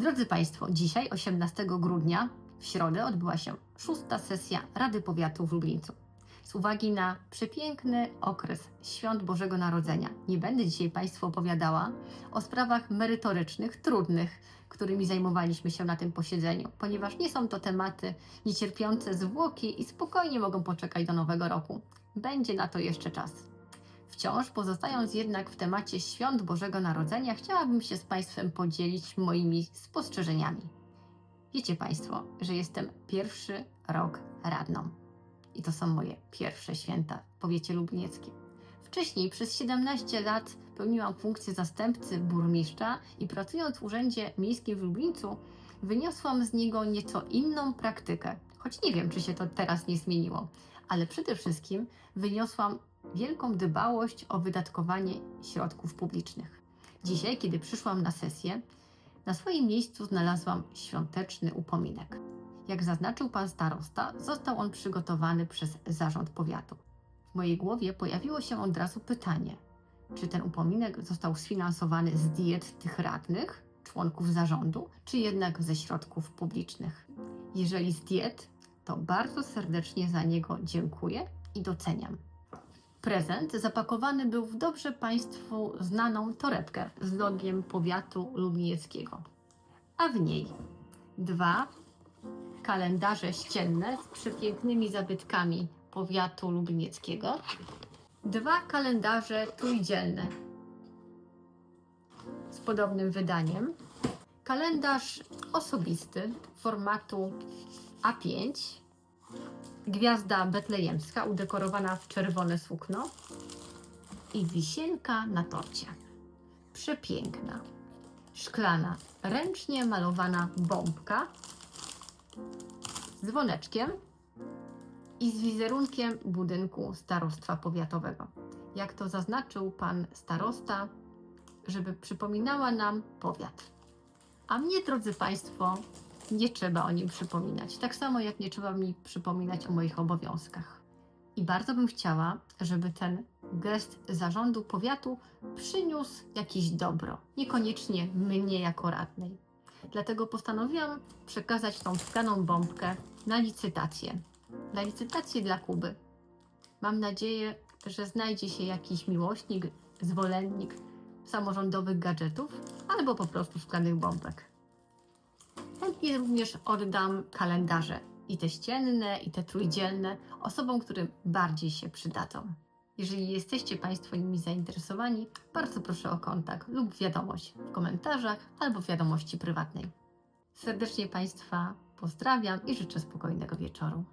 Drodzy Państwo, dzisiaj, 18 grudnia, w środę, odbyła się szósta sesja Rady Powiatu w Lublińcu. Z uwagi na przepiękny okres świąt Bożego Narodzenia, nie będę dzisiaj Państwu opowiadała o sprawach merytorycznych, trudnych, którymi zajmowaliśmy się na tym posiedzeniu, ponieważ nie są to tematy niecierpiące zwłoki i spokojnie mogą poczekać do nowego roku. Będzie na to jeszcze czas. Wciąż pozostając jednak w temacie świąt Bożego Narodzenia, chciałabym się z Państwem podzielić moimi spostrzeżeniami. Wiecie Państwo, że jestem pierwszy rok radną. I to są moje pierwsze święta w powiecie lublinieckim. Wcześniej przez 17 lat pełniłam funkcję zastępcy burmistrza i pracując w Urzędzie Miejskim w Lublińcu, wyniosłam z niego nieco inną praktykę. Choć nie wiem, czy się to teraz nie zmieniło, ale przede wszystkim wyniosłam wielką dbałość o wydatkowanie środków publicznych. Dzisiaj, kiedy przyszłam na sesję, na swoim miejscu znalazłam świąteczny upominek. Jak zaznaczył pan starosta, został on przygotowany przez zarząd powiatu. W mojej głowie pojawiło się od razu pytanie, czy ten upominek został sfinansowany z diet tych radnych, członków zarządu, czy jednak ze środków publicznych. Jeżeli z diet, to bardzo serdecznie za niego dziękuję i doceniam. Prezent zapakowany był w dobrze Państwu znaną torebkę z logiem powiatu lublinieckiego, a w niej dwa kalendarze ścienne z przepięknymi zabytkami powiatu lublinieckiego, dwa kalendarze trójdzielne z podobnym wydaniem, kalendarz osobisty formatu A5 gwiazda betlejemska udekorowana w czerwone sukno i wisienka na torcie. Przepiękna, szklana, ręcznie malowana bombka z dzwoneczkiem i z wizerunkiem budynku starostwa powiatowego. Jak to zaznaczył pan starosta, żeby przypominała nam powiat. A mnie, drodzy Państwo, nie trzeba o nim przypominać. Tak samo jak nie trzeba mi przypominać o moich obowiązkach. I bardzo bym chciała, żeby ten gest zarządu powiatu przyniósł jakieś dobro, niekoniecznie mnie jako radnej. Dlatego postanowiłam przekazać tą szklaną bombkę na licytację. Na licytację dla Kuby. Mam nadzieję, że znajdzie się jakiś miłośnik, zwolennik samorządowych gadżetów albo po prostu szklanych bombek. Chętnie również oddam kalendarze i te ścienne, i te trójdzielne osobom, którym bardziej się przydadzą. Jeżeli jesteście Państwo nimi zainteresowani, bardzo proszę o kontakt lub wiadomość w komentarzach albo w wiadomości prywatnej. Serdecznie Państwa pozdrawiam i życzę spokojnego wieczoru.